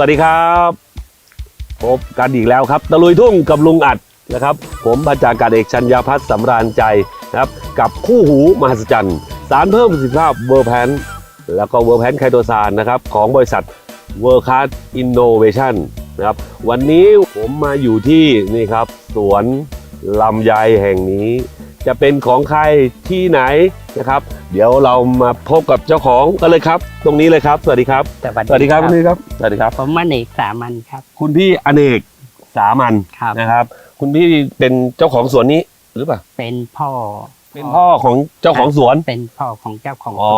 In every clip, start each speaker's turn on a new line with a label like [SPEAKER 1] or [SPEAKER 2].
[SPEAKER 1] สวัสดีครับพบกันอีกแล้วครับตะลุยทุ่งกับลุงอัดนะครับ ผมพันจาการเอกชัญญาพัฒน์สำราญใจนะครับกับคู่หูมหัศจรรย์ สารเพิ่มประสิทธิภาพเวอร์แพนแล้วก็เวอร์แพนไคโตซานนะครับของบริษัทเวอร์คัสอินโนเวชันนะครับวันนี้ผมมาอยู่ที่นี่ครับสวนลำไยแห่งนี้ จะเป็นของใครที่ไหนนะครับ เดี๋ยวเรามาพบกับเจ้าของกันเลยครับ ตรงนี้เลยครับ สวัสดีครับ สวัสดีครับคุณพี่ครับสวัสดีครับ
[SPEAKER 2] ผมมณเอกสามัญครับ
[SPEAKER 1] คุณพี่อเนกสามัญ
[SPEAKER 2] ครับ
[SPEAKER 1] นะครับ คุณพี่เป็นเจ้าของสวนนี้หรือเปล่า
[SPEAKER 2] เป็นพ่อ
[SPEAKER 1] เป็นพ่อของเจ้าของสวน
[SPEAKER 2] เป็นพ่อของเจ้าของส
[SPEAKER 1] อ๋อ
[SPEAKER 2] ว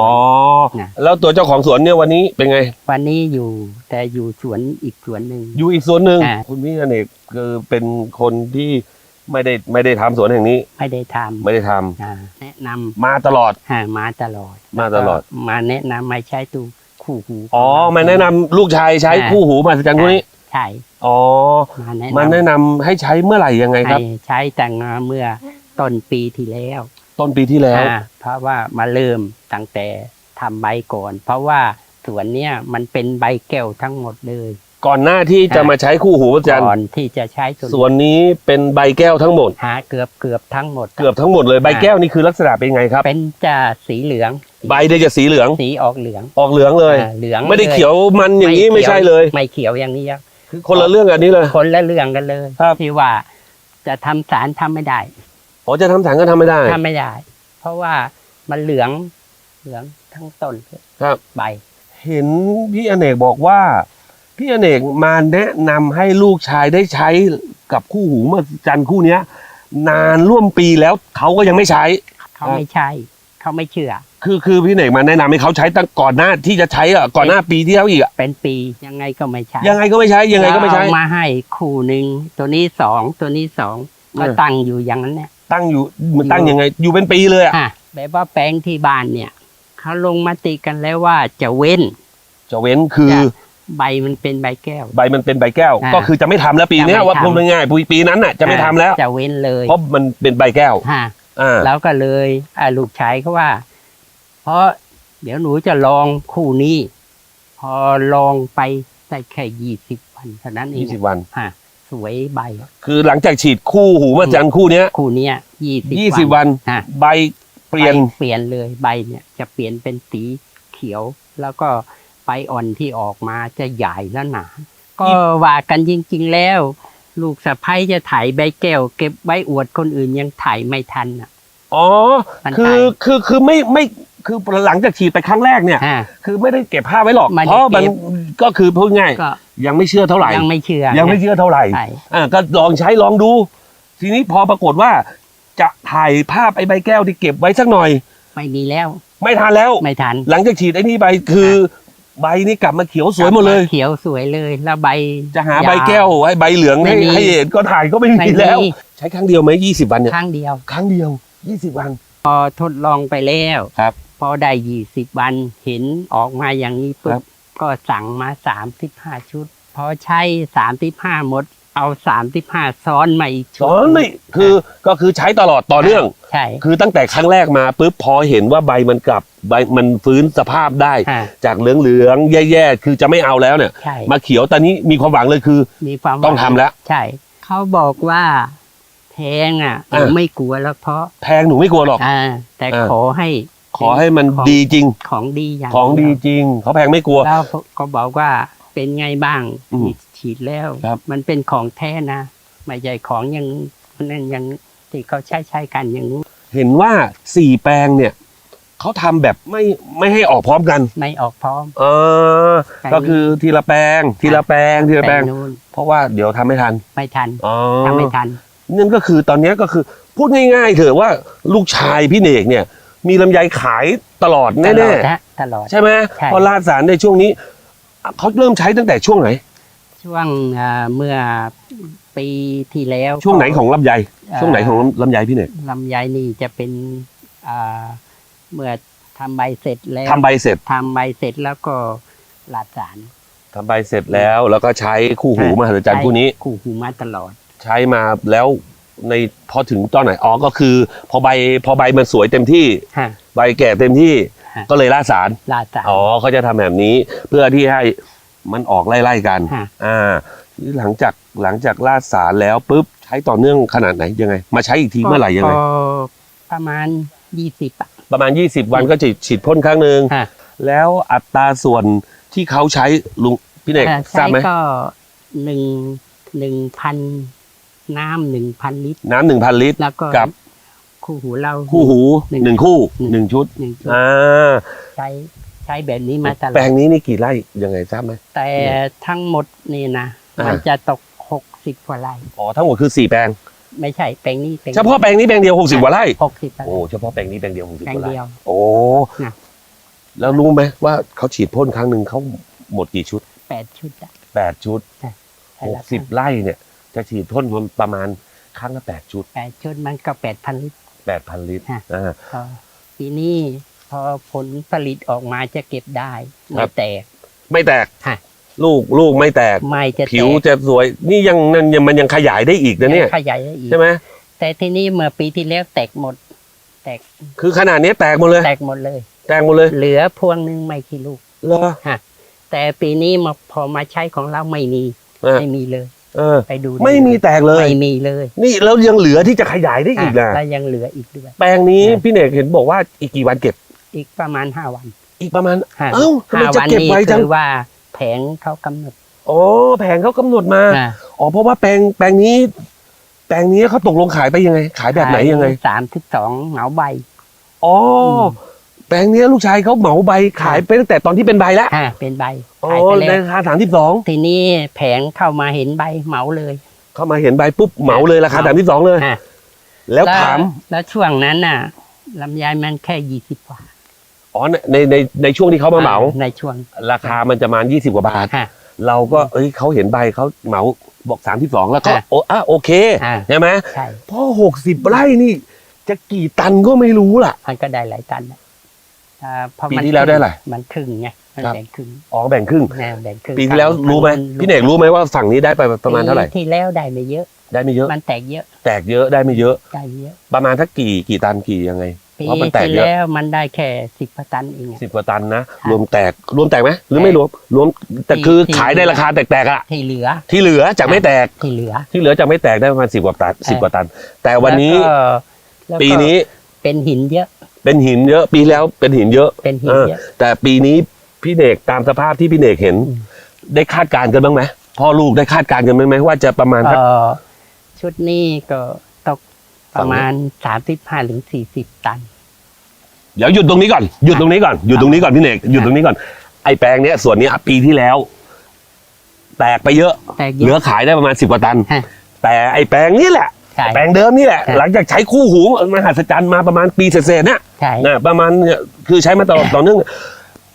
[SPEAKER 2] นนะ
[SPEAKER 1] แล้วตัวเจ้าของสวนเนี่ยวันนี้เป็นไง
[SPEAKER 2] วันนี้อยู่แต่อยู่สวนอีกสวนหนึ่ง
[SPEAKER 1] อยู่อีกสวนหนึ่ง
[SPEAKER 2] อ่า
[SPEAKER 1] คุณพี่อเนกคือเป็นคนที่ ไม่ได้ไม่ได้ทำสวนแห่งนี้
[SPEAKER 2] ไม่ได้ท
[SPEAKER 1] ไม่ได้ทำำ
[SPEAKER 2] อ่าแนะน
[SPEAKER 1] มาตลอดำ
[SPEAKER 2] หามาตลอด
[SPEAKER 1] มาตลอด
[SPEAKER 2] แล้วก็มาแนะนำไม่ใช้ตู้คู่หู
[SPEAKER 1] อ๋อมาแนะนำลูกชายใช้
[SPEAKER 2] อ่า
[SPEAKER 1] คู่หูมาสัจจันคู่นี้
[SPEAKER 2] ใช่
[SPEAKER 1] อ๋อ
[SPEAKER 2] มาแนะ
[SPEAKER 1] มาแนะ
[SPEAKER 2] นำ
[SPEAKER 1] นำให้ใช้เมื่อไหร่ยังไงค
[SPEAKER 2] ให้
[SPEAKER 1] รับ
[SPEAKER 2] ใช้แต่งมาเมื่อต้นปีที่แล้ว
[SPEAKER 1] ต้นปีที่แล้ว
[SPEAKER 2] อ่าเพราะว่ามาเริ่มตั้งแต่ทำใบก่อน เพราะว่าสวนเนี้ยมันเป็นใบแก้วทั้งหมดเลย
[SPEAKER 1] ก่อนหน้าที่จะ
[SPEAKER 2] อ่าม
[SPEAKER 1] มาใช้คู่หูมาสัจจัน
[SPEAKER 2] ก่อนที่จะใช้ตัว
[SPEAKER 1] สวนนี้เป็นใบแก้วทั้งหมด
[SPEAKER 2] หาเกือบเกือบทั้งหมด
[SPEAKER 1] เกือบทั้งหมดเลยใบ
[SPEAKER 2] อ่า
[SPEAKER 1] แก้วนี่คือลักษณะเป็นไงครับ
[SPEAKER 2] เป็นจะสีเหลือง
[SPEAKER 1] ใบเนี่ยจะสีเหลือง
[SPEAKER 2] สีออกเหลือง
[SPEAKER 1] ออกเหลืองเลย
[SPEAKER 2] อ่าเหลือง
[SPEAKER 1] ไม่ได้
[SPEAKER 2] ล
[SPEAKER 1] เขียวมันอย่างนี้ไม่ใช่เลย
[SPEAKER 2] ไม่เขียวอย่างนี้ครับ
[SPEAKER 1] คือคนละเรื่องกันนี้เลย
[SPEAKER 2] คนละเรื่องกันเลย
[SPEAKER 1] ครับ
[SPEAKER 2] ที่ว่าจะทำสารทำไม่ได้
[SPEAKER 1] อ๋อจะทำถังก็ทำไม่ได้
[SPEAKER 2] ทำไม่ได้ เพราะว่ามันเหลืองเหลืองทั้งต้น
[SPEAKER 1] ครับ
[SPEAKER 2] ใบ
[SPEAKER 1] เห็นพี่อเนกบอกว่า พี่อเนกมาแนะนำให้ลูกชายได้ใช้กับคู่หูเมื่อจันทร์คู่เนี้ย นานร่วมปีแล้วเขาก็ยังไม่ใช้
[SPEAKER 2] เขาไม่ใช่ เขาไม่เชื่อ
[SPEAKER 1] คือคือพี่อเนกมาแนะนำให้เขาใช้ตั้งก่อนหน้าที่จะใช้อะก่อนหน้าปีที่แล้วอีกอะ
[SPEAKER 2] เป็นปียังไงก็ไม่ใช่
[SPEAKER 1] ยังไงก็ไม่ใช้ยังไงก็ไม่ใช้
[SPEAKER 2] แล้วเอามาให้คู่หนึ่งตัวนี้สองตัวนี้สองก็
[SPEAKER 1] เออ
[SPEAKER 2] ตั้งอยู่อย่างนั้นเนี่ย
[SPEAKER 1] ตั้งอยู่มันตั้งยังไง อยู่เป็นปีเลยอะ
[SPEAKER 2] อะแบบว่าแปลงที่บ้านเนี่ยเขาลงมติกันแล้วว่าจะเว้น
[SPEAKER 1] จะเว้นคือ
[SPEAKER 2] จ้ะ ใบมันเป็นใบแก้ว
[SPEAKER 1] ใบมันเป็นใบแก้ว
[SPEAKER 2] อ่า
[SPEAKER 1] ก็คือจะไม่ทำแล้วปีเนี้ย
[SPEAKER 2] จะไม่
[SPEAKER 1] ว่า
[SPEAKER 2] ทำ
[SPEAKER 1] พูดง่ายๆปีปีนั้นน่ะจะไม่ทำแล้ว
[SPEAKER 2] จะเว้นเลย
[SPEAKER 1] เพราะมันเป็นใบแก้ว
[SPEAKER 2] ฮะ
[SPEAKER 1] อ่า
[SPEAKER 2] แล้วก็เลยอะลูกชายเขาว่า เพราะเดี๋ยวหนูจะลองคู่นี้ พอลองไปได้แค่ยี่สิบวันเท่านั้นเอง
[SPEAKER 1] ยี่สิบวัน
[SPEAKER 2] ฮะสวยใบ
[SPEAKER 1] คือหลังจากฉีดคู่หูมาจันทร์คู่เนี้ย
[SPEAKER 2] คู่เนี้ยยี่สิบ
[SPEAKER 1] ยี่สิบวัน
[SPEAKER 2] ฮะ
[SPEAKER 1] ใบเปลี่ยน
[SPEAKER 2] ใบเปลี่ยนเลยใบเนี่ยจะเปลี่ยนเป็นสีเขียว แล้วก็ใบ อ่อนที่ออกมาจะใหญ่และหนา ก็ว่ากันจริง ๆแล้ว ลูกสะพ้ยจะถ่ายใบแก้ว เก็บใบอวดคนอื่นยังถ่ายไม่ทันอะ
[SPEAKER 1] อ๋อ
[SPEAKER 2] มัน
[SPEAKER 1] คือ
[SPEAKER 2] ตาย
[SPEAKER 1] คือ คือไม่ ไม่ คือหลังจากฉีดไปครั้งแรกเนี่ย
[SPEAKER 2] ฮะ
[SPEAKER 1] คือไม่ได้เก็บภาพไว้หรอก
[SPEAKER 2] ไม่ได้
[SPEAKER 1] เพราะมัน
[SPEAKER 2] เก็บ
[SPEAKER 1] ก็คือพูดง่าย
[SPEAKER 2] ก็
[SPEAKER 1] ยังไม่เชื่อเท่าไหร่
[SPEAKER 2] ยังไม่เชื่อ
[SPEAKER 1] ยังไม่เชื่อเท่าไหร่
[SPEAKER 2] ใช่
[SPEAKER 1] อ่าก็ลองใช้ลองดู ทีนี้พอปรากฏว่า จะถ่ายภาพไอ้ใบแก้วที่เก็บไว้สักหน่อย
[SPEAKER 2] ไม่มีแล้ว
[SPEAKER 1] ไม่ทันแล้ว
[SPEAKER 2] ไม่ทัน
[SPEAKER 1] หลังจากฉีดไอ้นี่ไปคือ ใบนี่กลับมาเขียวสวยหมดเลย
[SPEAKER 2] เขียวสวยเลยแล้วใบ
[SPEAKER 1] จะหาใบแก้วไอ้ใบเหลืองให้
[SPEAKER 2] ไม่มี
[SPEAKER 1] ให้เห็นก็ถ่ายก็ไม่
[SPEAKER 2] ไม่
[SPEAKER 1] มี
[SPEAKER 2] มี
[SPEAKER 1] แล้ว ใช้ครั้งเดียวไหมยี่สิบวันเนี่ย
[SPEAKER 2] ครั้งเดียว
[SPEAKER 1] ครั้งเดียวยี่สิบวัน
[SPEAKER 2] พอทดลองไปแล้ว
[SPEAKER 1] ครับ
[SPEAKER 2] พอได้ยี่สิบวันเห็นออกมาอย่างนี้
[SPEAKER 1] ครั
[SPEAKER 2] ปุ๊
[SPEAKER 1] บบ
[SPEAKER 2] ก็สั่งมาสามสิบห้าชุด พอใช้สามสิบห้าหมด เอาสามสิบห้าซ้อนมาอีกชุ
[SPEAKER 1] ส
[SPEAKER 2] ด
[SPEAKER 1] อนนี่คือก็คือใช้ตลอดต่อเนื่อง
[SPEAKER 2] ใช่
[SPEAKER 1] คือตั้งแต่ครั้งแรกมาปุ๊บพอเห็นว่าใบมันกลับใบมันฟื้นสภาพได้
[SPEAKER 2] อ่า
[SPEAKER 1] จากเหลืองๆแย่ๆคือจะไม่เอาแล้วเนี่ย
[SPEAKER 2] ใช่
[SPEAKER 1] มาเขียวตอนนี้มีความหวังเลยคือ
[SPEAKER 2] มีความ
[SPEAKER 1] ต้องทำแล้ว
[SPEAKER 2] ใช่ เขาบอกว่าแพงอะ
[SPEAKER 1] อ่า
[SPEAKER 2] หนูไม่กลัวแล้วเพราะ
[SPEAKER 1] แพงหนูไม่กลัวหรอก
[SPEAKER 2] อ่าแต่
[SPEAKER 1] อ่า
[SPEAKER 2] ขอให้
[SPEAKER 1] ขอให้มัน
[SPEAKER 2] ของ
[SPEAKER 1] ดีจริง
[SPEAKER 2] ของดีอย่าง
[SPEAKER 1] ของดี
[SPEAKER 2] เยว
[SPEAKER 1] จริง เขาแพงไม่กลัว
[SPEAKER 2] แล้วก็บอกว่าเป็นไงบ้าง
[SPEAKER 1] อืม
[SPEAKER 2] ฉีดแล้ว
[SPEAKER 1] ครับ
[SPEAKER 2] มันเป็นของแท้นะไม่ใช่ของอยังนั่นอยัง ที่เขาใช้ใช้กันอย่างนู้น
[SPEAKER 1] เห็นว่าสี่แปลงเนี่ยเขาทำแบบไม่ไม่ให้ออกพร้อมกัน
[SPEAKER 2] ไม่ออกพร้อม
[SPEAKER 1] เออ
[SPEAKER 2] แปลงนี้
[SPEAKER 1] ก็คือทีละแปลง ทีละแปลงทีละแปลง
[SPEAKER 2] นู้น
[SPEAKER 1] เพราะว่าเดี๋ยวทำไม่ทัน
[SPEAKER 2] ไม่ทัน
[SPEAKER 1] อ๋อ
[SPEAKER 2] ทำไม่ทัน
[SPEAKER 1] นั่นก็คือตอนเนี้ยก็คือพูดง่ายๆเถอะว่าลูกชายพี่เนกเนี่ย มีลำไยขายตลอด
[SPEAKER 2] ตล
[SPEAKER 1] แน่
[SPEAKER 2] อดฮะตลอด
[SPEAKER 1] ๆใช่ไหม
[SPEAKER 2] ใช่
[SPEAKER 1] พอลาดสารในช่วงนี้เขาเริ่มใช้ตั้งแต่ช่วงไหน
[SPEAKER 2] ช่วงอ่าเมื่อ ปีที่แล้ว
[SPEAKER 1] ช่วงไหนของลำไย
[SPEAKER 2] อ่า
[SPEAKER 1] ช่วงไหนของลำไยพี่เนก
[SPEAKER 2] ลำไยนี่จะเป็นอ่าเมื่อทำใบเสร็จแล้ว
[SPEAKER 1] ทำใบเสร็จ
[SPEAKER 2] ทำใบเสร็จแล้วก็ลาดสาร
[SPEAKER 1] ทำใบเสร็จแล้ว แล้วก็ใช้คู่หู
[SPEAKER 2] ใช่
[SPEAKER 1] มหัศจรรย์คู่นี้
[SPEAKER 2] คู่หูมาตลอด
[SPEAKER 1] ใช้มาแล้วในพอถึงตอนไหนอ๋อก็คือ พอใบพอใบมันสวยเต็มที่
[SPEAKER 2] ฮะ
[SPEAKER 1] ใบแก่เต็มที่
[SPEAKER 2] ฮะ
[SPEAKER 1] ก็เลยล่าดสาร
[SPEAKER 2] ลาดสาร
[SPEAKER 1] อ๋อเขาจะทำแบบนี้ เพื่อที่ให้มันออกไล่ๆกัน
[SPEAKER 2] ฮะ
[SPEAKER 1] อ่า หลังจากหลังจากลาดสารแล้วปุ๊บใช้ต่อเนื่องขนาดไหนยังไง มาใช้อีกทีเมื่อไหร่ยังไง
[SPEAKER 2] ก็ประมาณยี่สิบอะ
[SPEAKER 1] ประมาณ 20 วันก็จะฉีดพ่นครั้งหนึ่ง
[SPEAKER 2] ฮะ
[SPEAKER 1] แล้วอัตราส่วนที่เขาใช้ลุงพี่เอก
[SPEAKER 2] อ่า
[SPEAKER 1] ทรา
[SPEAKER 2] ใช้
[SPEAKER 1] บไหม
[SPEAKER 2] ก็หนึ่งหนึ่งพันน้ำหนึ่งพันลิตร
[SPEAKER 1] น้ำหนึ่งพันลิตร
[SPEAKER 2] แล้วก็
[SPEAKER 1] กับ
[SPEAKER 2] คู่หูเรา
[SPEAKER 1] คู่หู
[SPEAKER 2] หนึ่ง
[SPEAKER 1] หนึ่งคู่
[SPEAKER 2] หนึ่ง
[SPEAKER 1] หนึ่งชุด
[SPEAKER 2] หนึ่งชุด
[SPEAKER 1] อ่า
[SPEAKER 2] ใช้ใช้แบบนี้มาตล
[SPEAKER 1] แปล
[SPEAKER 2] อด
[SPEAKER 1] งนี้นี่กี่ไร่ยังไงทราบไหม
[SPEAKER 2] แต่ทั้งหมดนี่นะ
[SPEAKER 1] อ่า มั
[SPEAKER 2] มันจะตกหกสิบกว่าไร่
[SPEAKER 1] อ๋อทั้งหมดคือ4แปลง
[SPEAKER 2] ไม่ใช่แปลงนี้แปลง
[SPEAKER 1] เฉพาะแปลงนี้แปลงเดียว60กว่าไร่
[SPEAKER 2] หกสิบไร่
[SPEAKER 1] โอ้เฉพาะแปลงนี้แปลงเดียว60
[SPEAKER 2] แปล
[SPEAKER 1] ก
[SPEAKER 2] ง
[SPEAKER 1] ว่าไร่
[SPEAKER 2] เดียว
[SPEAKER 1] โอ้
[SPEAKER 2] น่ะ
[SPEAKER 1] แล้วรู้ไหมว่าเขาฉีดพ่นครั้งหนึ่งเขาหมดกี่ชุด
[SPEAKER 2] แปดชุดอะ
[SPEAKER 1] 8ชุด
[SPEAKER 2] ใช่ละ
[SPEAKER 1] 60ไร่เนี่ย จะฉีดพ่นประมาณครั้งละ8ชุด
[SPEAKER 2] แปดชุดมันก็แปดพันลิตร
[SPEAKER 1] 8,000ลิตร
[SPEAKER 2] ฮะ
[SPEAKER 1] อ่า
[SPEAKER 2] พอปีนี้พอผลผลิตออกมาจะเก็บได้
[SPEAKER 1] ครั
[SPEAKER 2] ไม่
[SPEAKER 1] บ
[SPEAKER 2] แตก
[SPEAKER 1] ไม่แตก
[SPEAKER 2] ฮะ
[SPEAKER 1] ลูกลูกไม่แตก
[SPEAKER 2] ไม่จะแตก
[SPEAKER 1] ผิวจะสวย นี่ยังยังยังมันยังขยายได้อีกนะเนี่ย
[SPEAKER 2] ขยายได้อีก
[SPEAKER 1] ใช่ไหม
[SPEAKER 2] แต่ทีนี้เมื่อปีที่แล้วแตกหมด แตก
[SPEAKER 1] คือขนาดนี้แตกหมดเลย
[SPEAKER 2] แตกหมดเลย
[SPEAKER 1] แตกหมดเลย
[SPEAKER 2] เหลือพวงหนึ่งไม่กี่ลูก
[SPEAKER 1] เหรอ
[SPEAKER 2] ฮะแต่ปีนี้มาพอมาใช้ของเราไม่มี
[SPEAKER 1] อะ
[SPEAKER 2] ไม่มีเลย
[SPEAKER 1] เออ
[SPEAKER 2] ไปดู
[SPEAKER 1] ไม่มีแตกเลย
[SPEAKER 2] ไม่มีเลย
[SPEAKER 1] นี่แล้วยังเหลือที่จะขยายได้อีกนะ
[SPEAKER 2] อะแล้วยังเหลืออีกด้วย
[SPEAKER 1] แปลงนี้
[SPEAKER 2] อะ
[SPEAKER 1] พี่เนกเห็นบอกว่าอีกกี่วันเก็บ
[SPEAKER 2] อีกประมาณห้าวัน
[SPEAKER 1] อีกประมาณ
[SPEAKER 2] ห้า
[SPEAKER 1] เอ้าทำไม
[SPEAKER 2] ห้า
[SPEAKER 1] จะ
[SPEAKER 2] วัน
[SPEAKER 1] เก็บ
[SPEAKER 2] นี้
[SPEAKER 1] ไว้จัง
[SPEAKER 2] คือว่าแผงเขากำหนด
[SPEAKER 1] อ๋อแผงเขากำหนดมา
[SPEAKER 2] อะ
[SPEAKER 1] อ๋อเพราะว่าแปลงแปลงนี้ แปลงนี้เขาตกลงขายไปยังไง ขายแบบไหนยังไง
[SPEAKER 2] สามสิบสองเหงาใบ
[SPEAKER 1] อ๋ออ
[SPEAKER 2] ม
[SPEAKER 1] แปลงนี้ลูกชายเขาเหมาใบขายไปตั้งแต่ตอนที่เป็นใบแล้ว
[SPEAKER 2] อ่าเป็นใบ
[SPEAKER 1] อ๋อ
[SPEAKER 2] ขายไป
[SPEAKER 1] ใน
[SPEAKER 2] แล้ว
[SPEAKER 1] ราคาสามสิบสอง
[SPEAKER 2] ทีนี้แผงเข้ามาเห็นใบเหมาเลย
[SPEAKER 1] เข้ามาเห็นใบปุ๊บเหมาเลยราคา
[SPEAKER 2] เห
[SPEAKER 1] สาม
[SPEAKER 2] มา
[SPEAKER 1] สิบสองเลย
[SPEAKER 2] อะ
[SPEAKER 1] แล้วถาม
[SPEAKER 2] แล้วช่วงนั้นน่ะลำไยมันแค่ยี่สิบกว่า
[SPEAKER 1] อ๋อในในในในช่วงที่เขามาเหมา
[SPEAKER 2] ในช่วง
[SPEAKER 1] ราคามันจะมายี่สิบกว่าบาท
[SPEAKER 2] ฮะ
[SPEAKER 1] เราก็เอ้ยเขาเห็นใบเขาเหมาบอกสามสิบสองแล้วก็
[SPEAKER 2] อะ
[SPEAKER 1] โอ้อะโอเค
[SPEAKER 2] อ่า
[SPEAKER 1] ใช่ไหม
[SPEAKER 2] ใช่
[SPEAKER 1] เพราะหกสิบไร่นี่ จะกี่ตันก็ไม่รู้ล่ะ
[SPEAKER 2] มันก็ได้หลายตันนะอ่าเพราะ
[SPEAKER 1] ปี
[SPEAKER 2] มัน
[SPEAKER 1] ที่แล้วได้อะไร
[SPEAKER 2] มันครึ่งไงมัน
[SPEAKER 1] ครับ
[SPEAKER 2] แบ่งครึ่ง
[SPEAKER 1] อ๋อแบ่งครึ่ง
[SPEAKER 2] แนวแบ่งครึ่ง
[SPEAKER 1] ปีที่แล้ว
[SPEAKER 2] ฝั่ง
[SPEAKER 1] รู้ไหม
[SPEAKER 2] ฝั่ง
[SPEAKER 1] พี่เนกรู้ไหมว่าฝั่งนี้ได้ไปประมาณเท่าไหร่
[SPEAKER 2] ปีที่แล้วได้ไม่เยอะ
[SPEAKER 1] ได้ไม่เยอะ
[SPEAKER 2] มันแตกเยอะ
[SPEAKER 1] แตกเยอะได้ไม่เยอะ
[SPEAKER 2] ได้ไม่เยอะ
[SPEAKER 1] ประมาณทักกี่กี่ตันกี่ยังไง
[SPEAKER 2] ปี
[SPEAKER 1] เพราะมันแตก
[SPEAKER 2] ที่
[SPEAKER 1] เยอะ
[SPEAKER 2] แล้วมันได้แค่สิบตันเองอะ
[SPEAKER 1] สิบกว่าตันนะ
[SPEAKER 2] ค่ะ
[SPEAKER 1] รวมแตกรวมแตกไหมหรือไม่รวมรวมแต่
[SPEAKER 2] ที่
[SPEAKER 1] คือ
[SPEAKER 2] ที่
[SPEAKER 1] ขายในราคาแตกๆอะ
[SPEAKER 2] ที่เหลือ
[SPEAKER 1] ที่เหลือจากไม่แตก
[SPEAKER 2] ที่เหลือ
[SPEAKER 1] ที่เหลือจากไม่แตกได้ประมาณสิบกว่าตันสิบกว่าตัน แต่วันนี้
[SPEAKER 2] แล้วก็แล้วก็
[SPEAKER 1] ปีนี้
[SPEAKER 2] เป็นหินเยอะ
[SPEAKER 1] เป็นหินเยอะปีแล้วเป็นหินเยอะ
[SPEAKER 2] เป็นหินเยอะ
[SPEAKER 1] แต่ปีนี้พี่เนกตามสภาพที่พี่เนกเห็น
[SPEAKER 2] อืม
[SPEAKER 1] ได้คาดการณ์กันบ้างไหมพ่อลูกได้คาดการณ์กันบ้างไหมว่าจะประมาณสัก
[SPEAKER 2] เอ่อชุดนี้ก็ตกป
[SPEAKER 1] ฝั่
[SPEAKER 2] ระ
[SPEAKER 1] งนี้
[SPEAKER 2] มาณสามสิบห้าถึงสี่สิบตัน
[SPEAKER 1] เดี๋ยวหยุดตรงนี้ก่อนหยุดตรงนี้ก่อนหยุดตรงนี้ก่อนพี่เนกหยุดตรงนี้ก่อนไอ้แปลงเนี้ยส่วนเนี้ยปีที่แล้ว แตกไปเยอะ
[SPEAKER 2] แตก
[SPEAKER 1] เห
[SPEAKER 2] เย
[SPEAKER 1] ลือ
[SPEAKER 2] อะ
[SPEAKER 1] ขายได้ประมาณสิบกว่าตัน
[SPEAKER 2] ฮะ
[SPEAKER 1] แต่ไอ้แปลงนี้แหละ
[SPEAKER 2] ใช่
[SPEAKER 1] แปลงเดิมนี่แหละ
[SPEAKER 2] ฮะ
[SPEAKER 1] หลังจากใช้คู่หูมหัศจรรย์มาประมาณปีเศษๆเนี่ย
[SPEAKER 2] ใช่
[SPEAKER 1] นะประมาณเนี่ยคือใช้มาตลอดต่อเนื่อง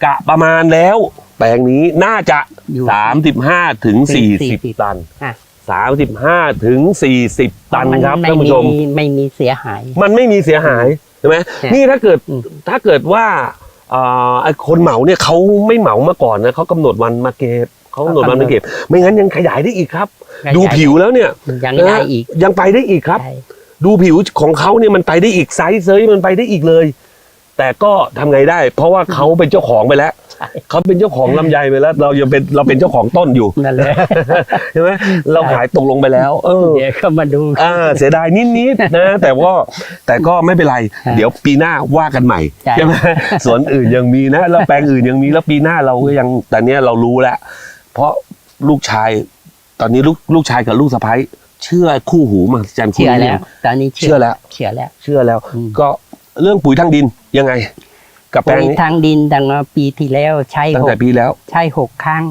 [SPEAKER 1] กะประมาณแล้ว แปลงนี้น่าจะ
[SPEAKER 2] อยู่
[SPEAKER 1] สามสิบห้าถึงสี่สิบ
[SPEAKER 2] 40
[SPEAKER 1] ตัน
[SPEAKER 2] อะ
[SPEAKER 1] สามสิบห้าถึงสี่สิบตันครับ
[SPEAKER 2] ไม่
[SPEAKER 1] ท่านผู้ชม
[SPEAKER 2] ไม่มีเสียหาย
[SPEAKER 1] มันไม่มีเสียหายใช่ไหม
[SPEAKER 2] ฮะ
[SPEAKER 1] นี่ถ้าเกิด
[SPEAKER 2] อืม
[SPEAKER 1] ถ้าเกิดว่าเอ่อไอ้คนเหมาเนี่ยเขาไม่เหมามาก่อนนะเขากำหนดวันมาเก็บเขากำหนดวันมาเก็บ ไม่งั้นยังขยายได้อีกครับ ดูผิวแล้วเนี่ย
[SPEAKER 2] ยัง
[SPEAKER 1] นะ
[SPEAKER 2] ได้อีก
[SPEAKER 1] ยังไปได้อีกครับ
[SPEAKER 2] ใช่
[SPEAKER 1] ดูผิวของเขาเนี่ยมันไปได้อีกไซส์เซยมันไปได้อีกเลย แต่ก็ทำไงได้ เพราะว่าเขาเป็นเจ้าของไปแล้ว
[SPEAKER 2] ใช่
[SPEAKER 1] เขาเป็นเจ้าของลำไยไปแล้ว เรายังเป็นเราเป็นเจ้าของต้นอยู่
[SPEAKER 2] นั่นแหละ
[SPEAKER 1] ใช่ไหมเราขายตกลงไปแล้ว เออ
[SPEAKER 2] เดี๋ยวก็มาดู
[SPEAKER 1] อ่าเสียดายนิดๆนะ แต่ว่าแต่ก็ไม่เป็นไร
[SPEAKER 2] ฮะ
[SPEAKER 1] เดี๋ยวปีหน้าว่ากันใหม่
[SPEAKER 2] ใช่
[SPEAKER 1] ใช่ไหมสวนอื่นยังมีนะ แล้วแปลงอื่นยังมีแล้วปีหน้าเราก็ยังแต่เนี้ยเรารู้แล้วเพราะลูกชาย ตอนนี้ลูกลูกชายกับลูกสะใภ้เชื่อคู่หูมาจันคู่
[SPEAKER 2] เชื่อ
[SPEAKER 1] นี้
[SPEAKER 2] แล้ว ตอนนี้
[SPEAKER 1] เชื่อแล้ว
[SPEAKER 2] เชื่อแล้ว
[SPEAKER 1] เชื่อแล้ว
[SPEAKER 2] อืม
[SPEAKER 1] ก็ เรื่องปุ๋ยทางดินยังไง กับแปล
[SPEAKER 2] ปุ๋
[SPEAKER 1] ง
[SPEAKER 2] ย
[SPEAKER 1] นี้
[SPEAKER 2] ทางดินดังปีที่แล้วใช้
[SPEAKER 1] ตั้ง
[SPEAKER 2] ห
[SPEAKER 1] แต่
[SPEAKER 2] ก
[SPEAKER 1] ปีแล้ว
[SPEAKER 2] ใช้หกครั้ง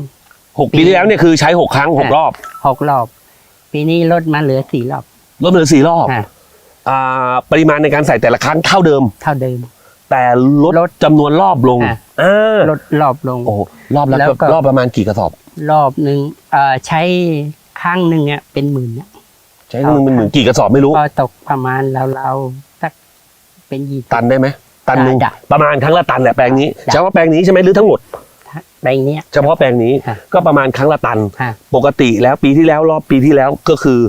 [SPEAKER 1] หกปีที่แล้วเนี่ยคือใช้หกครั้งหกรอบ
[SPEAKER 2] หกรอบ ปีนี้ลดมาเหลือสี่รอบ
[SPEAKER 1] รอบเหลือสี่รอบ
[SPEAKER 2] อะ
[SPEAKER 1] อ่าปริมาณในการใส่แต่ละครั้งเท่าเดิม
[SPEAKER 2] เท่าเดิม
[SPEAKER 1] แต่ลด
[SPEAKER 2] ลด
[SPEAKER 1] จำนวนรอบลง
[SPEAKER 2] อะ
[SPEAKER 1] อ่า
[SPEAKER 2] ลดรอบลง
[SPEAKER 1] โอ้โหรอบแล้ว
[SPEAKER 2] แล้ว
[SPEAKER 1] ก็
[SPEAKER 2] ก็
[SPEAKER 1] รอบประมาณกี่กระสอบ
[SPEAKER 2] รอบหนึ่งเอ่อใช้ข้างหนึ่งอะเป็นหมื่นอะ
[SPEAKER 1] ใช้หนึ่งเป็นหมื่นกี่กระสอบไม่รู้
[SPEAKER 2] ก็ตกประมาณเราๆสัก เป็นยี่สิบ
[SPEAKER 1] ตันได้ไหมตันหนึ่ง
[SPEAKER 2] ได้
[SPEAKER 1] ประมาณครั้งละตันแหละแปลงนี้
[SPEAKER 2] ได้
[SPEAKER 1] เฉพาะแปลงนี้ใช่ไหมหรือทั้งหมด
[SPEAKER 2] ใบเนี้ย
[SPEAKER 1] เฉพาะแปลงนี้
[SPEAKER 2] ฮะ
[SPEAKER 1] ก็ประมาณครั้งละตัน
[SPEAKER 2] ฮะ
[SPEAKER 1] ปกติแล้วปีที่แล้วรอบปีที่แล้วก็คือ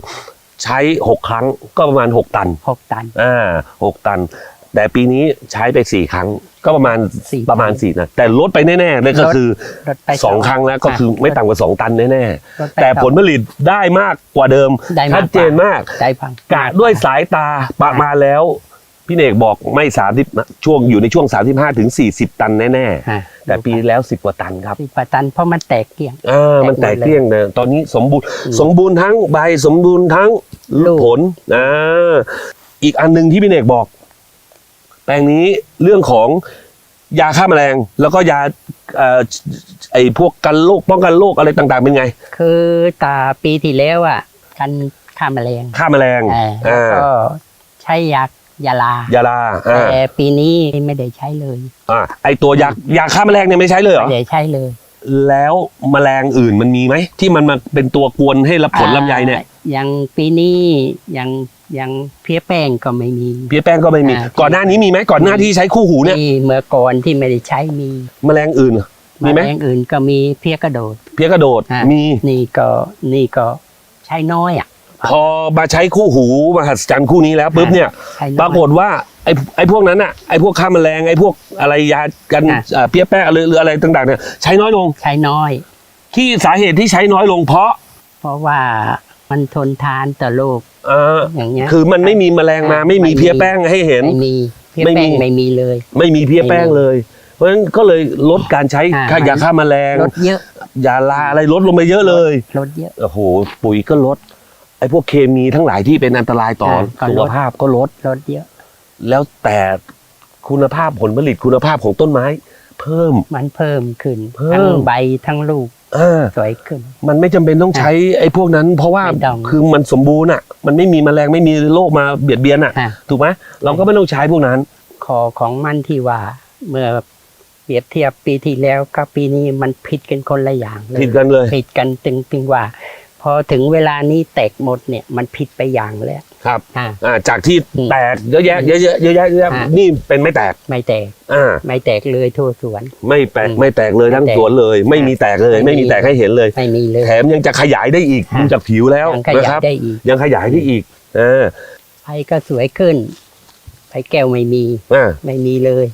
[SPEAKER 1] ใช้หกครั้งก็ประมาณหกตัน
[SPEAKER 2] หกตัน
[SPEAKER 1] อ่าหกตัน แต่ปีนี้ใช้ไปสี่ครั้ง ก็ประมาณ
[SPEAKER 2] สี่
[SPEAKER 1] ประมาณสี่นะแต่ลดไปแน่ๆเลยก็
[SPEAKER 2] ลด
[SPEAKER 1] คือ
[SPEAKER 2] ลดไป
[SPEAKER 1] สองครั้งแล้วก็คือไม่ต่ำกว่าสองตันแน่
[SPEAKER 2] ลด
[SPEAKER 1] ๆ
[SPEAKER 2] ไป
[SPEAKER 1] แต่
[SPEAKER 2] สอง
[SPEAKER 1] ผลผลิตได้มากกว่าเดิม
[SPEAKER 2] ได้มากกว่า
[SPEAKER 1] ชัดเจนมาก
[SPEAKER 2] ได้ฟัง
[SPEAKER 1] กะด้วยสายตาประมาณแล้ว พี่เนกบอกไม่สามสิบช่วงอยู่ในช่วง35ถึง40ตันแน่
[SPEAKER 2] ฮะ
[SPEAKER 1] ๆ แต่ปีแล้ว10กว่าตันครับ
[SPEAKER 2] สิบกว่าตันเพราะมันแตกเกลี้ยง
[SPEAKER 1] อ่ามันแตกเกลี้ยงเลยตอนนี้สมบูรณ์
[SPEAKER 2] อืม
[SPEAKER 1] สมบูรณ์ทั้งใบสมบูรณ์ทั้ง
[SPEAKER 2] ลูก
[SPEAKER 1] ผลอ่าอีกอันหนึงที่พี่เนกบอก แปลงนี้เรื่องของยาฆ่าแมลง แล้วก็ยาเอ่อไอ้พวกกันโรคป้องกันโรคอะไรต่าง ๆ เป็นไง
[SPEAKER 2] คือตาปีที่แล้วอะกันฆ่าแมลง
[SPEAKER 1] ฆ่าแมลง
[SPEAKER 2] เออแล้ว
[SPEAKER 1] อ่า
[SPEAKER 2] ก็ใช้ยา ยาลายา
[SPEAKER 1] ลาอ่า
[SPEAKER 2] แต่ปีนี้ไม่ได้ใช้เลย
[SPEAKER 1] อ่าไอตัวยายาฆ่าแมลงเนี่ยไม่ใช้เลยเหรอ
[SPEAKER 2] ไม่ได้ใช้เลย
[SPEAKER 1] แล้วแมลงอื่นมันมีไหม ที่มันมาเป็นตัวกวนให้รับผลลำไยเนี่ย
[SPEAKER 2] อ่ายังปีนี้ยังยังเพี้ยแป้งก็ไม่มี
[SPEAKER 1] เพี้ยแป้งก็ไม่มี
[SPEAKER 2] อ่า
[SPEAKER 1] ก่อนหน้านี้มีไหมก่อนหน้าที่ใช้คู่หูเนี่ย
[SPEAKER 2] ที่เมื่อก่อนที่ไม่ได้ใช้มี
[SPEAKER 1] แมลงอื่น มีไหม
[SPEAKER 2] แมลงอื่นก็มีเพี้ยกระโดด
[SPEAKER 1] เพี้ยกระโดด
[SPEAKER 2] อะ
[SPEAKER 1] มี
[SPEAKER 2] นี่ก็นี่ก็ใช้น้อยอะ
[SPEAKER 1] พอมาใช้คู่หูมหัศจรรย์คู่นี้แล้วปุ๊บเนี่ย
[SPEAKER 2] ใช้น้อย
[SPEAKER 1] ปรากฏว่าไอ้ไอ้พวกนั้นอะไอ้พวกฆ่าแมลงไอ้พวกอะไรยากัน
[SPEAKER 2] อะ
[SPEAKER 1] อ่าเพี้ยแป้งหรือหรืออะไรต่างๆเนี่ยใช้น้อยลง
[SPEAKER 2] ใช้น้อย
[SPEAKER 1] ที่สาเหตุที่ใช้น้อยลงเพราะ
[SPEAKER 2] เพราะว่ามันทนทานต่อโรค
[SPEAKER 1] เออ
[SPEAKER 2] อย่างเงี้ย
[SPEAKER 1] คือมันไม่มีแมลงมา
[SPEAKER 2] อะ
[SPEAKER 1] ไม่มี
[SPEAKER 2] ไม่มี
[SPEAKER 1] เพี้ยแป้งให้เห็น
[SPEAKER 2] ไม่มีเพี้ย
[SPEAKER 1] ไม่มี
[SPEAKER 2] แป้งไม่มีเลย
[SPEAKER 1] ไม่มีเพี้ยแป้ง
[SPEAKER 2] ไม่มี
[SPEAKER 1] เลย เพราะฉะนั้นก็เลยลดการใช้
[SPEAKER 2] อ่า
[SPEAKER 1] ค่ายาฆ่าแมลง
[SPEAKER 2] ลดเยอะ
[SPEAKER 1] ยาลาอะไรลดลงไปเยอะเลย
[SPEAKER 2] ลดเยอะ
[SPEAKER 1] โอ้โหปุ๋ยก็ลด ไอ้พวกเคมีทั้งหลายที่เป็นอันตรายต่อ
[SPEAKER 2] อ่าก็
[SPEAKER 1] สุ
[SPEAKER 2] ล
[SPEAKER 1] ข
[SPEAKER 2] ด
[SPEAKER 1] ภาพก็ลด
[SPEAKER 2] ลดเยอะ
[SPEAKER 1] แล้วแต่คุณภาพผลผลิตคุณภาพของต้นไม้ เพิ่ม
[SPEAKER 2] มันเพิ่มขึ้น
[SPEAKER 1] เพิ่ม
[SPEAKER 2] ทั้งใบทั้งลูก
[SPEAKER 1] อ่า
[SPEAKER 2] สวยขึ้น
[SPEAKER 1] มันไม่จำเป็นต้องใช้ไอ้พวกนั้น เพราะว่า
[SPEAKER 2] ไม่ต้อง
[SPEAKER 1] คือมันสมบูรณ์อะ มันไม่มีแมลงไม่มีโรคมาเบียดเบียนอะ
[SPEAKER 2] อะ
[SPEAKER 1] ถูกไหมเราก็ไม่ต้องใช้พวกนั้น
[SPEAKER 2] คอของมันที่ว่าเมื่อเปรียบเทียบปีที่แล้วกับปีนี้มันผิดกันคนละอย่างเลย
[SPEAKER 1] ผิดกันเลย
[SPEAKER 2] ผิดกันถึงถึงว่าพ อถึงเวลานี้แตกหมดเนี่ยมันผิดไปอย่างแล้ว
[SPEAKER 1] ครับ
[SPEAKER 2] อ่า
[SPEAKER 1] อ่าจากที่
[SPEAKER 2] อืม
[SPEAKER 1] แตกเยอะแยะเยอะแยะเยอะแยะเยอะแยะ
[SPEAKER 2] อ่า
[SPEAKER 1] นี่เป็นไม่แตก
[SPEAKER 2] ไม่แตก
[SPEAKER 1] อ่า
[SPEAKER 2] ไม่แตกเลยทั่วสวน
[SPEAKER 1] ไม่แตก
[SPEAKER 2] อืม
[SPEAKER 1] ไม่แตกเลยทั้ง
[SPEAKER 2] ไม่แตก
[SPEAKER 1] สวนเลย ไม่มีแตกเลย
[SPEAKER 2] ไม่
[SPEAKER 1] ไม่
[SPEAKER 2] มี
[SPEAKER 1] มีแตกให้เห็นเลย
[SPEAKER 2] ไม่มีเลย
[SPEAKER 1] แถมยังจะขยายได้อีก
[SPEAKER 2] ฮะ
[SPEAKER 1] ดูจากผิวแล้ว
[SPEAKER 2] ยังข
[SPEAKER 1] นะ
[SPEAKER 2] ยา
[SPEAKER 1] ค
[SPEAKER 2] ย
[SPEAKER 1] รับ
[SPEAKER 2] ได้อีก
[SPEAKER 1] ยังขยายได้อีกเออ
[SPEAKER 2] ไฟก็สวยขึ้นไฟแก้วไม่มี
[SPEAKER 1] อ่า
[SPEAKER 2] ไม่มีเลย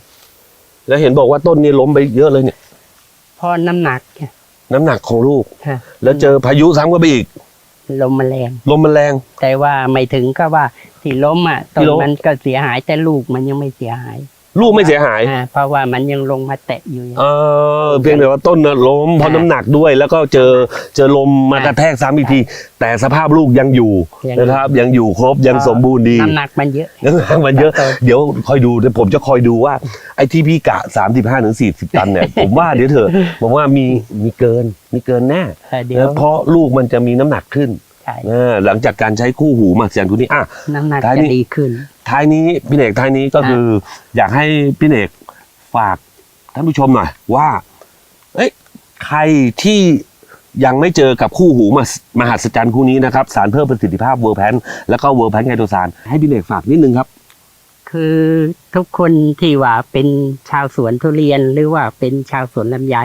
[SPEAKER 1] แล้วเห็นบอกว่าต้นนี้ล้มไปเยอะเลยเนี่ย
[SPEAKER 2] เพราะน้ำหนักเนี่ย
[SPEAKER 1] น้ำหนักของลูก
[SPEAKER 2] ฮะ
[SPEAKER 1] แล้วเจอพายุซ้ำก็ไปอีก
[SPEAKER 2] ลมแมลง
[SPEAKER 1] ลมมันแรง
[SPEAKER 2] แต่ว่าไม่ถึงก็ว่าที่ล้มอะ
[SPEAKER 1] ที่
[SPEAKER 2] ต้น
[SPEAKER 1] ล้ม
[SPEAKER 2] มันก็เสียหายแต่ลูกมันยังไม่เสียหาย
[SPEAKER 1] ลูกไม่เสียหาย
[SPEAKER 2] อ่าเพราะว่ามันยังลงมาแตะอยู่
[SPEAKER 1] เออเพียงแต่ว่าต้นน่ะล้มเพราะ
[SPEAKER 2] ฮะ
[SPEAKER 1] น้ำหนักด้วย แล้วก็เจอเจอลมมากระแทกซ้ำอีกที แต่สภาพลูกยังอยู่
[SPEAKER 2] ยังอยู่
[SPEAKER 1] นะครับ ยังอยู่ครบยังสมบูรณ์ดี
[SPEAKER 2] น้ำหนักมันเยอะ
[SPEAKER 1] น้ำหนักมันเยอะ
[SPEAKER 2] ครับ
[SPEAKER 1] เดี๋ยวคอยดูเดี๋ยวผมจะคอยดูว่าไอ้ที่พี่กะ 35ถึง40 ตันเนี่ย ผมว่าเดี๋ยวเถอะผมว่ามีมีเกินมีเกินแน่
[SPEAKER 2] แต่เดี๋ยว
[SPEAKER 1] เพราะลูกมันจะมีน้ำหนักขึ้น
[SPEAKER 2] ใช่
[SPEAKER 1] เออหลังจากการใช้คู่หูมาเสียนทุนี้อะ
[SPEAKER 2] น้ำหนัก
[SPEAKER 1] ท้าย
[SPEAKER 2] จะ
[SPEAKER 1] นี้
[SPEAKER 2] ดีขึ้น
[SPEAKER 1] ท้ายนี้พี่เนกท้ายนี้ก็คือ อยากให้พี่เนกฝากท่านผู้ชมหน่อยว่า เอ้ยใครที่ยังไม่เจอกับคู่หูมามหัศจรรย์คู่นี้นะครับ สารเพิ่มประสิทธิภาพเวอร์แพนแล้วก็เวอร์แพนไฮโดรซานให้พี่เนกฝากนิดนึงครับ
[SPEAKER 2] คือทุกคนที่ว่าเป็นชาวสวนทุเรียนหรือว่าเป็นชาวสวนลำไย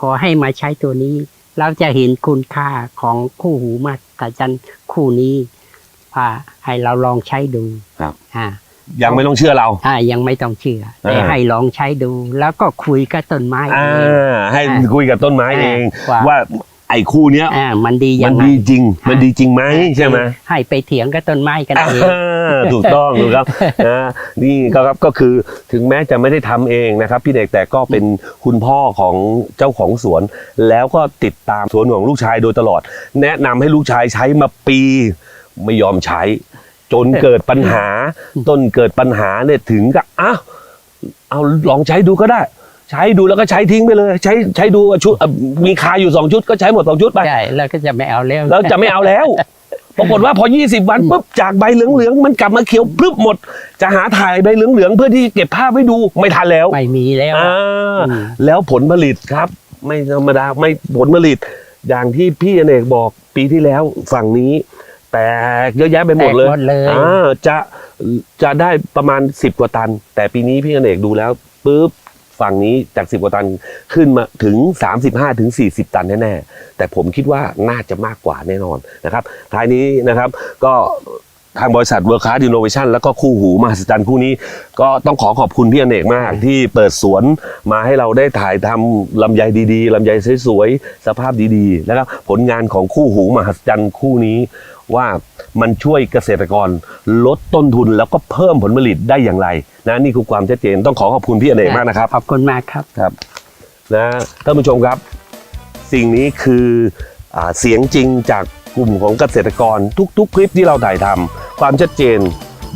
[SPEAKER 2] ขอให้มาใช้ตัวนี้ เราจะเห็นคุณค่าของคู่หูมาตาจันคู่นี้พาให้เราลองใช้ดู
[SPEAKER 1] ครับ
[SPEAKER 2] อ่า
[SPEAKER 1] ยังไม่ต้องเชื่อเรา
[SPEAKER 2] อ่ายังไม่ต้องเชื่อแต่
[SPEAKER 1] อ่า
[SPEAKER 2] ให้ลองใช้ดู แล้วก็คุยกับต้นไม้
[SPEAKER 1] อ่า
[SPEAKER 2] เอง
[SPEAKER 1] ให้
[SPEAKER 2] อ่า
[SPEAKER 1] คุยกับต้นไม้เอง
[SPEAKER 2] ว่า
[SPEAKER 1] ว่าไอ้คู่เนี้ย
[SPEAKER 2] อ่ามันดียั
[SPEAKER 1] มัน
[SPEAKER 2] งไง
[SPEAKER 1] ดีจริง
[SPEAKER 2] อ่ามั
[SPEAKER 1] มันดีจริงไหมใช่ไหม
[SPEAKER 2] ให้ไปเถียงกับต้นไม้กันเอง
[SPEAKER 1] อ่าถูกต้องถูกครับนะนี่ก็ครับก็คือถึงแม้จะไม่ได้ทำเองนะครับ พี่เด็กแต่ก็เป็นคุณพ่อของเจ้าของสวน แล้วก็ติดตามสวนของลูกชายโดยตลอด แนะนำให้ลูกชายใช้มาปีไม่ยอมใช้ จนเกิดปัญหา ต้นเกิดปัญหาเนี่ยถึงกับอ้าวเอาลองใช้ดูก็ได้ ใช้ดูแล้วก็ใช้ทิ้งไปเลย ใช้ใช้ดูชุดเอ่อมีคาอยู่สองชุดก็ใช้หมดสองชุดไป
[SPEAKER 2] ใช่แล้วก็จะไม่เอาแล้ว
[SPEAKER 1] แล้วจะไม่เอาแล้วปรากฏว่าพอ 20 วันปุ๊บจากใบเหลืองๆมันกลับมาเขียวพรึบหมด จะหาถ่ายใบเหลืองๆเพื่อที่เก็บภาพไว้ดูไม่ทันแล้ว
[SPEAKER 2] ไม่มีแล้ว
[SPEAKER 1] อ่า
[SPEAKER 2] อืม
[SPEAKER 1] แล้วผลผลิตครับ ไม่ธรรมดาไม่ผลผลิต อย่างที่พี่อเนกบอกปีที่แล้วฝั่งนี้ แตกเยอะแยะไปหมดเลย
[SPEAKER 2] แตกหมดเลย
[SPEAKER 1] อ่าจะจะได้ประมาณ 10 กว่าตัน แต่ปีนี้พี่อเนกดูแล้วปุ๊บ ฝั่งนี้จาก10กว่าตันขึ้นมาถึง 35ถึง40 ตันแน่ๆแต่ผมคิดว่าน่าจะมากกว่าแน่นอนนะครับท้ายนี้นะครับก็ ทางบริษัทเวิร์คค s า i ิ n โนเวชันแล้วก็คู่หูมหัศจรรย์คู่นี้ ก็ต้องขอขอบคุณพี่อเนกมากที่เปิดสวนมาให้เราได้ถ่ายทำลำไยดีๆลำไยสวยๆสภาพดีๆ แล้วก็ผลงานของคู่หูมหัศจรรย์คู่นี้ว่ามันช่วยเกษตรกรลดต้นทุนแล้วก็เพิ่มผลผลิตได้อย่างไรนะนี่คือความชัดเจนต้องขอขอบคุณพี่อเนกมากนะครับ
[SPEAKER 2] ขอบคุณมากครับ
[SPEAKER 1] ครับนะท่านผู้ชมครับ สิ่งนี้คืออาเสียงจริงจาก กลุ่มของเกษตรกรทุก ๆ คลิปที่เราถ่ายทำความชัดเจน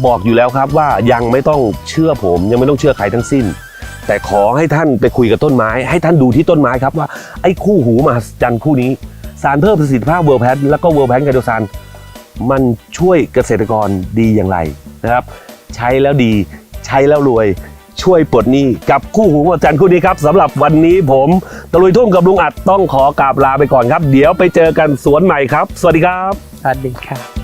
[SPEAKER 1] บอกอยู่แล้วครับว่ายังไม่ต้องเชื่อผม ยังไม่ต้องเชื่อใครทั้งสิ้น แต่ขอให้ท่านไปคุยกับต้นไม้ ให้ท่านดูที่ต้นไม้ครับว่าไอ้คู่หูมหัศจรรย์คู่นี้สารเพิ่มประสิทธิภาพเวิร์แพนแล้วก็เวิร์แพนไกโดซานมันช่วยเกษตรกรดีอย่างไรนะครับ ใช้แล้วดีใช้แล้วรวย ช่วยปลดหนี้กับคู่หูอาจารย์คู่นี้ครับสำหรับวันนี้ผมตะลุยทุ่งกับลุงอัดต้องขอกราบลาไปก่อนครับ เดี๋ยวไปเจอกันสวนใหม่ครับ สวัสดีครับ
[SPEAKER 2] สวัสดีครับ